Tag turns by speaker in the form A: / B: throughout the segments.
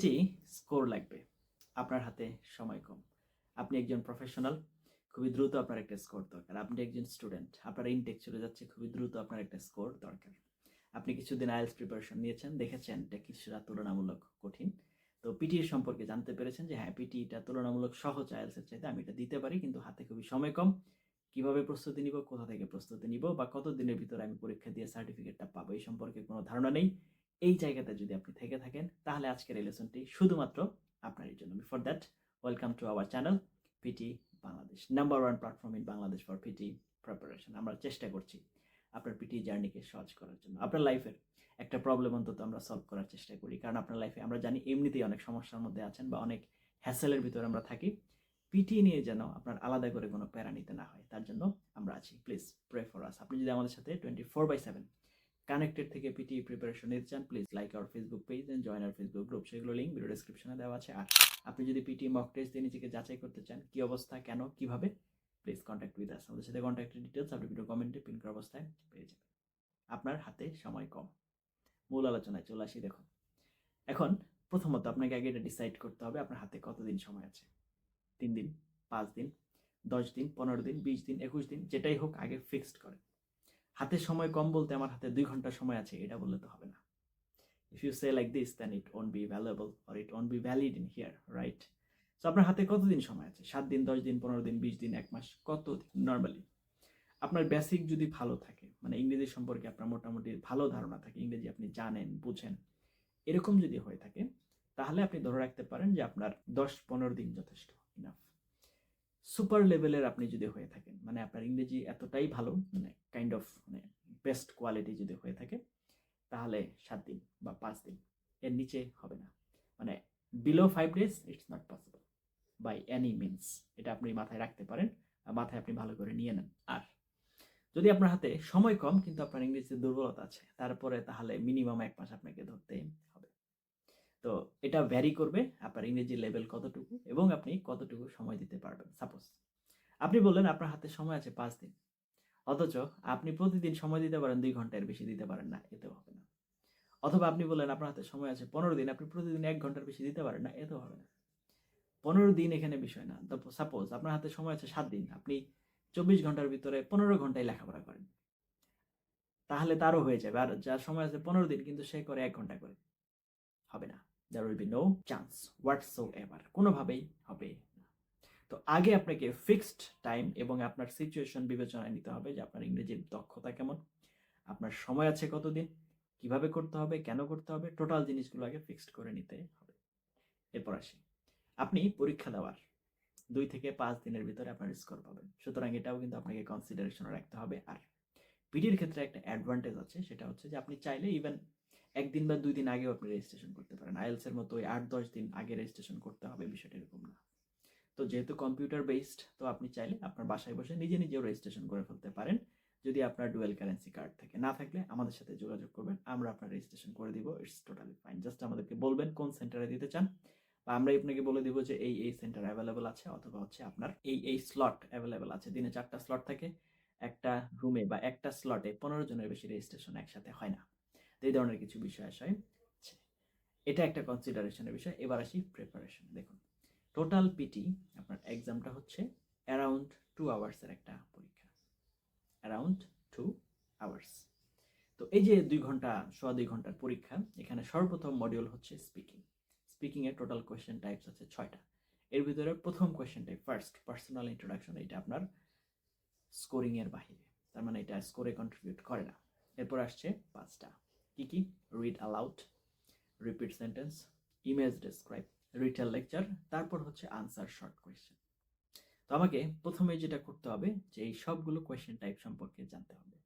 A: PT score লাগবে। আপনার হাতে সময় কম। আপনি একজন প্রফেশনাল খুবই দ্রুত আপনার একটা স্কোর দরকার। আপনি একজন স্টুডেন্ট আপনার ইনটেক চলে যাচ্ছে, খুবই দ্রুত আপনার একটা স্কোর দরকার। আপনি কিছুদিন আইএলস প্রিপারেশন নিয়েছেন, দেখেছেন এটা কিছুটা তুলনামূলক কঠিন। তো পিটির সম্পর্কে জানতে পেরেছেন যে হ্যাঁ পিটিটা তুলনামূলক সহজ আইএলসের চাইতে আমি এটা দিতে পারি, কিন্তু হাতে খুবই সময় কম। কীভাবে প্রস্তুতি নিব, কোথা থেকে প্রস্তুতি নিব, বা কত দিনের ভিতরে আমি পরীক্ষা দিয়ে সার্টিফিকেটটা পাবো, এই সম্পর্কে কোনো ধারণা নেই। এই জায়গাতে যদি আপনি থেকে থাকেন, তাহলে আজকের এই লেসনটি শুধুমাত্র আপনারই জন্য। Before that welcome to our channel PT Bangladesh number one platform in Bangladesh for PT preparation আমরা চেষ্টা করছি আপনার পিটি জার্নিকে সহজ করার জন্য। আপনার লাইফের একটা প্রবলেম অন্তত আমরা সলভ করার চেষ্টা করি। কারণ আপনার লাইফে আমরা জানি এমনিতেই অনেক সমস্যার মধ্যে আছেন বা অনেক হ্যাসেলের ভিতরে আমরা থাকি। পিটি নিয়ে যেন আপনার আলাদা করে কোনো প্যারা নিতে না হয়, তার জন্য আমরা আছি। প্লিজ প্রে ফর আস আপনি যদি আমাদের সাথে twenty four by seven connected থেকে পিটি প্রিপারেশন নিতে চান please like our Facebook page and join our Facebook group সেগুলো লিঙ্ক ভিডিও ডিসক্রিপশনে দেওয়া আছে। আর আপনি যদি পিটি মক টেস্ট দিয়ে নিজেকে যাচাই করতে চান, কি অবস্থা, কেন, কীভাবে প্লিজ কন্ট্যাক্ট উইথ আস আমাদের সাথে কন্ট্যাক্টের ডিটেলস আপনি ভিডিও কমেন্টে পিন করা অবস্থায় পেয়ে যাবেন। আপনার হাতে সময় কম। মূল আলোচনায় চলে আসি, দেখুন। এখন প্রথমত আপনাকে আগে এটা ডিসাইড করতে হবে, আপনার হাতে কতদিন সময় আছে? তিন দিন, পাঁচ দিন, দশ দিন, পনেরো দিন, বিশ দিন, একুশ দিন, যেটাই হোক, আগে ফিক্সড করেন। হাতে সময় কম বলতে আমার হাতে দুই ঘণ্টা সময় আছে, এটা বললে তো হবে না। If you say like this then it won't be valuable or it won't be valid in here right so আপনার হাতে কতদিন সময় আছে? সাত দিন, দশ দিন, পনেরো দিন, বিশ দিন, এক মাস? কত নর্মালি আপনার বেসিক যদি ভালো থাকে মানে ইংরেজি সম্পর্কে আপনার মোটামুটি ভালো ধারণা থাকে, ইংরেজি আপনি জানেন, বুঝেন, এরকম যদি হয়ে থাকে, তাহলে আপনি ধরে রাখতে পারেন যে আপনার দশ পনেরো দিন যথেষ্ট ইনাফ সুপার লেভেলের আপনি যদি হয়ে থাকেন মানে আপনার ইংরেজি এতটাই ভালো মানে কাইন্ড অফ মানে বেস্ট কোয়ালিটি যদি হয়ে থাকে, তাহলে সাত দিন বা পাঁচ দিন এর নিচে হবে না। মানে below five days it's not possible by any means এটা আপনি মাথায় রাখতে পারেন মাথায় আপনি ভালো করে নিয়ে নেন। আর যদি আপনার হাতে সময় কম, কিন্তু আপনার ইংরেজিতে দুর্বলতা আছে, তারপরে তাহলে মিনিমাম এক মাস আপনাকে ধরতে তো এটা ভ্যারি করবে আপনার ইংরেজি লেভেল কতটুকু এবং আপনি কতটুকু সময় দিতে পারবেন। সাপোজ আপনি বললেন আপনার হাতে সময় আছে পাঁচ দিন। অথচ আপনি প্রতিদিন সময় দিতে পারেন, দুই ঘণ্টার বেশি দিতে পারেন না, এতেও হবে না। অথবা আপনি বললেন আপনার হাতে সময় আছে পনেরো দিন, আপনি প্রতিদিন এক ঘণ্টার বেশি দিতে পারেন না, এতেও হবে না। পনেরো দিন এখানে বিষয় না। সাপোজ আপনার হাতে সময় আছে সাত দিন, আপনি চব্বিশ ঘণ্টার ভিতরে পনেরো ঘন্টায় লেখাপড়া করেন। তাহলে তারও হয়ে যাবে। আর যার সময় আছে পনেরো দিন, কিন্তু সে করে এক ঘণ্টা করে। হবে না। There will be no chance whatsoever কোনোভাবেই হবে তো আগে আপনাকে ফিক্সড টাইম এবং আপনার সিচুয়েশন বিবেচনায় নিতে হবে যে আপনার ইংরেজির দক্ষতা কেমন, আপনার সময় আছে কতদিন, কীভাবে করতে হবে, কেন করতে হবে টোটাল জিনিসগুলো আগে ফিক্সড করে নিতে হবে। এরপর আসি। আপনি পরীক্ষা দেওয়ার দুই থেকে পাঁচ দিনের ভিতরে আপনার স্কোর পাবেন। সুতরাং এটাও কিন্তু আপনাকে কনসিডারেশনে রাখতে হবে। আর পিডির ক্ষেত্রে একটা অ্যাডভান্টেজ আছে, সেটা হচ্ছে যে আপনি চাইলে ইভেন একদিন বা দুই দিন আগেও আপনি রেজিস্ট্রেশন করতে পারেন। আইএলস এর মতো ওই আট, দশ দিন আগে রেজিস্ট্রেশন করতে হবে বিষয়টা এরকম না। তো যেহেতু কম্পিউটার বেসড তো আপনি চাইলে আপনার বাসায় বসে নিজে নিজেও রেজিস্ট্রেশন করে ফেলতে পারেন। যদি আপনার ডুয়েল কারেন্সি কার্ড থাকে। না থাকলে আমাদের সাথে যোগাযোগ করবেন। আমরা আপনার রেজিস্ট্রেশন করে দিব। ইটস টোটালি ফাইন জাস্ট আমাদেরকে বলবেন কোন সেন্টারে দিতে চান। বা আমরা আপনাকে বলে দিব যে এই এই সেন্টার অ্যাভেলেবেল আছে অথবা হচ্ছে আপনার এই এই স্লট অ্যাভেলেবেল আছে। দিনে চারটা স্লট থাকে। একটা রুমে বা একটা স্লটে পনেরো জনের বেশি রেজিস্ট্রেশন একসাথে হয় না। তো এই ধরনের কিছু বিষয় আসায় এটা একটা কনসিডারেশনের বিষয়। এবার আসি প্রিপারেশন দেখুন। টোটাল পিটি আপনার এক্সামটা হচ্ছে অ্যারাউন্ড টু আওয়ার্সের একটা পরীক্ষা। অ্যারাউন্ড টু আওয়ার্স তো এই যে দুই ঘণ্টা, সোয়া দুই ঘণ্টার পরীক্ষা, এখানে সর্বপ্রথম মডিউল হচ্ছে স্পিকিং স্পিকিং এর টোটাল কোয়েশ্চেন টাইপস আছে ছয়টা। এর ভিতরে প্রথম question type first personal introduction এটা আপনার স্কোরিং এর বাহিরে। তার মানে এটা স্কোরে কন্ট্রিবিউট করে না। এরপর আসছে পাঁচটা। কি কি read aloud repeat sentence image describe retell lecture তারপর হচ্ছে আনসার শর্ট কোয়েশ্চেন তো আমাকে প্রথমে যেটা করতে হবে, যে এই সবগুলো কোয়েশ্চেন টাইপ সম্পর্কে জানতে হবে।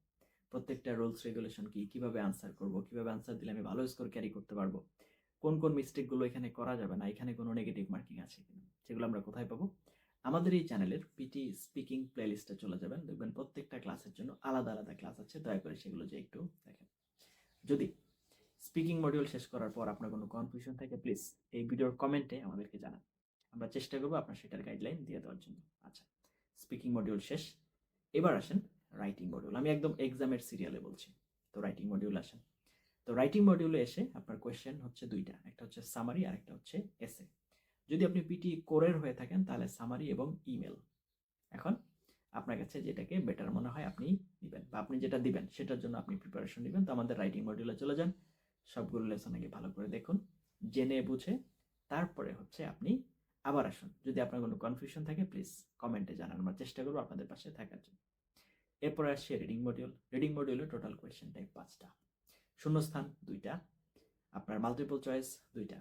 A: প্রত্যেকটা রুলস রেগুলেশন কি, কীভাবে আনসার করব, কীভাবে আনসার দিলে আমি ভালো স্কোর ক্যারি করতে পারব, কোন কোন মিস্টেকগুলো এখানে করা যাবে না, এখানে কোনো নেগেটিভ মার্কিং আছে কিনা, সেগুলো আমরা কোথায় পাবো? আমাদের এই চ্যানেলের পিটি স্পিকিং প্লেলিস্টে চলে যাবেন। দেখবেন প্রত্যেকটা ক্লাসের জন্য আলাদা আলাদা ক্লাস আছে। দয়া করে সেগুলো যে একটু দেখেন। যদি স্পিকিং মডিউল শেষ করার পর আপনার কোনো কনফিউশন থাকে প্লিজ এই ভিডিওর কমেন্টে আমাদেরকে জানান। আমরা চেষ্টা করব আপনার সেটার গাইডলাইন দিয়ে দেওয়ার জন্য। আচ্ছা স্পিকিং মডিউল শেষ। এবার আসেন রাইটিং মডিউল আমি একদম এক্সামের সিরিয়ালে বলছি। তো রাইটিং মডিউল আসেন। তো রাইটিং মডিউলে এসে আপনার কোয়েশ্চেন হচ্ছে দুইটা। একটা হচ্ছে সামারি আর একটা হচ্ছে এসে যদি আপনি পিটি কোরের হয়ে থাকেন, তাহলে সামারি এবং ইমেল এখন আপনার কাছে যেটাকে বেটার মনে হয়, আপনি আপনি যেটা দিবেন, সেটার জন্য আপনি প্রিপারেশন নেবেন। তো আমাদের রাইটিং মডিউলে চলে যান। সবগুলো লেসন আগে ভালো করে দেখুন, জেনে বুঝে, তারপরে হচ্ছে আপনি আবার আসুন। যদি আপনার কোনো কনফিউশন থাকে প্লিজ কমেন্টে জানান। আমরা চেষ্টা করব আপনাদের পাশে থাকার জন্য। এরপরে আসছে রিডিং মডিউল রিডিং মডিউলে টোটাল কোয়েশ্চেন টাইপ পাঁচটা। শূন্যস্থান দুইটা, আপনার মাল্টিপল চয়েস দুইটা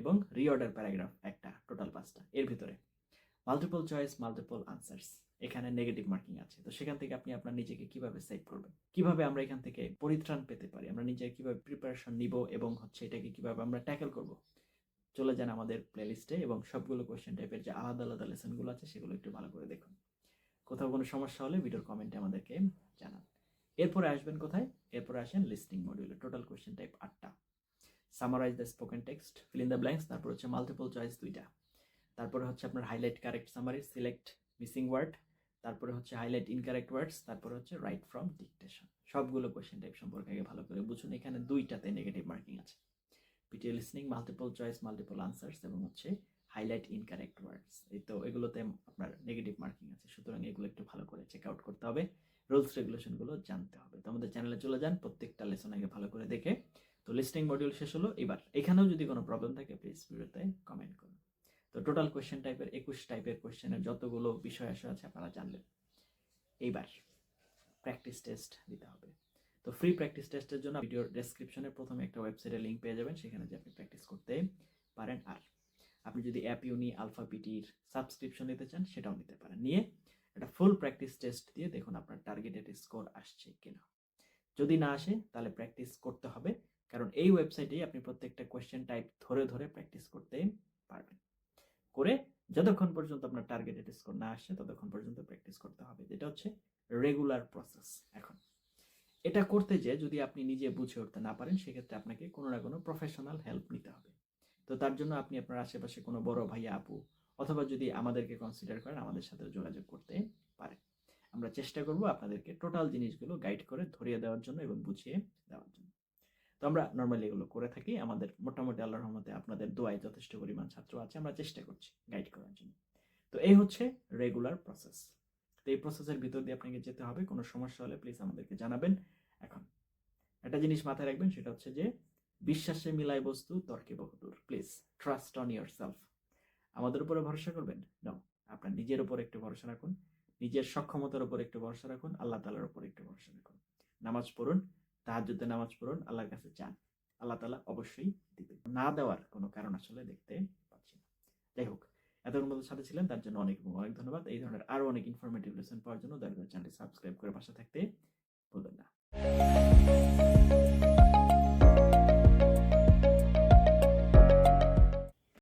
A: এবং রিঅর্ডার প্যারাগ্রাফ একটা টোটাল পাঁচটা। এর ভিতরে মাল্টিপল চয়েস মাল্টিপল আনসার্স এখানে নেগেটিভ মার্কিং আছে। তো সেখান থেকে আপনি আপনার নিজেকে কীভাবে সেভ করবেন? কীভাবে আমরা এখান থেকে পরিত্রাণ পেতে পারি? আমরা নিজে কীভাবে প্রিপারেশন নিব এবং হচ্ছে এটাকে কীভাবে আমরা ট্যাকেল করব? চলে যান আমাদের প্লেলিস্টে এবং সবগুলো কোয়েশ্চেন টাইপের যে আলাদা আলাদা লেসনগুলো আছে, সেগুলো একটু ভালো করে দেখুন। কোথাও কোনো সমস্যা হলে ভিডিওর কমেন্টে আমাদেরকে জানান। এরপরে আসবেন কোথায়? এরপরে আসেন লিস্টিং মডিউলে টোটাল কোয়েশ্চেন টাইপ আটটা। Summarize the spoken text fill in the blanks তারপর হচ্ছে মাল্টিপল চয়েস দুইটা। তারপরে হচ্ছে আপনার highlight correct summary select missing word তারপরে হচ্ছে হাইলাইট ইনকারেক্ট ওয়ার্ডস তারপরে হচ্ছে রাইট ফ্রম ডিকটেশন সবগুলো কোয়েশ্চেন টাইপ সম্পর্কে আগে ভালো করে বুঝুন, এখানে দুইটাতে নেগেটিভ মার্কিং আছে। PTA listening multiple choice multiple answers এবং হচ্ছে হাইলাইট ইনকারেক্ট ওয়ার্ডস এই তো এগুলোতে আপনার নেগেটিভ মার্কিং আছে, সুতরাং এগুলো একটু ভালো করে চেক আউট করতে হবে। রুলস রেগুলেশনগুলো জানতে হবে। তো আমাদের চ্যানেলে চলে যান, প্রত্যেকটা লেসন আগে ভালো করে দেখে। তো লিস্টিং মডিউল শেষ হলো, এবার এখানেও যদি কোনো প্রবলেম থাকে প্লিজ ভিডিওতে কমেন্ট করুন। তো টোটাল কোয়েশ্চেন টাইপের একুশ টাইপের কোয়েশ্চেনের যতগুলো বিষয় আসা আছে আপনারা জানলেন এইবার প্র্যাকটিস টেস্ট দিতে হবে। তো ফ্রি প্র্যাকটিস টেস্টের জন্য ভিডিওর ডেসক্রিপশনে প্রথমে একটা ওয়েবসাইটের লিঙ্ক পেয়ে যাবেন, সেখানে যে আপনি প্র্যাকটিস করতে পারেন আর। আপনি যদি অ্যাপ ইউনি আলফা পিটির সাবস্ক্রিপশন নিতে চান, সেটাও নিতে পারেন। নিয়ে একটা ফুল প্র্যাকটিস টেস্ট দিয়ে দেখুন আপনার টার্গেটেড স্কোর আসছে কিনা। যদি না আসে, তাহলে প্র্যাকটিস করতে হবে, কারণ এই ওয়েবসাইটেই আপনি প্রত্যেকটা কোয়েশ্চেন টাইপ ধরে ধরে প্র্যাকটিস করতে পারবেন। করে যতক্ষণ পর্যন্ত আপনার টার্গেটেড স্কোর না আসে ততক্ষণ পর্যন্ত প্র্যাকটিস করতে হবে। যেটা হচ্ছে রেগুলার প্রসেস এখন। এটা করতে যে যদি আপনি নিজে বুঝে উঠতে না পারেন, সেক্ষেত্রে আপনাকে কোনো না কোনো প্রফেশনাল হেল্প নিতে হবে। তো তার জন্য আপনি আপনার আশেপাশে কোনো বড় ভাইয়া আপু অথবা যদি আমাদেরকে কনসিডার করেন, আমাদের সাথে যোগাযোগ করতে পারেন। আমরা চেষ্টা করব আপনাদেরকে টোটাল জিনিসগুলো গাইড করে ধরিয়ে দেওয়ার জন্য এবং বুঝিয়ে দেওয়ার জন্য। তো আমরা নর্মালি এগুলো করে থাকি। আমাদের মোটামুটি আল্লাহর রহমতে আপনাদের দোয়ায় যথেষ্ট পরিমাণ ছাত্র আছে। আমরা চেষ্টা করছি গাইড করার জন্য। তো এই হচ্ছে রেগুলার প্রসেস তো এই প্রসেসের ভিতর দিয়ে আপনাকে যেতে হবে। কোনো সমস্যা হলে প্লিজ আমাদেরকে জানাবেন এখন। একটা জিনিস মাথায় রাখবেন, সেটা হচ্ছে যে বিশ্বাসে মিলাই বস্তু, তর্কে বহুদূর please trust on year self আমাদের উপরে ভরসা করবেন? নাও আপনার নিজের উপর একটু ভরসা রাখুন। নিজের সক্ষমতার উপর একটু ভরসা রাখুন। আল্লাহ তালার উপর একটু ভরসা রাখুন। নামাজ পড়ুন। তাহাজ্জুদে নামাজ পড়ুন, আল্লাহর কাছে চান, আল্লাহ তালা অবশ্যই দিবে না দেওয়ার কোনো কারণ আসলে দেখতে পাচ্ছি না। যাই হোক, এতক্ষণ মতো সাথে ছিলেন, তার জন্য অনেক অনেক ধন্যবাদ। এই ধরনের আরও অনেক ইনফরমেটিভ লেসন পাওয়ার জন্য দয়া করে চ্যানেলটি সাবস্ক্রাইব করে পাশে থাকতে ভুলবেন না।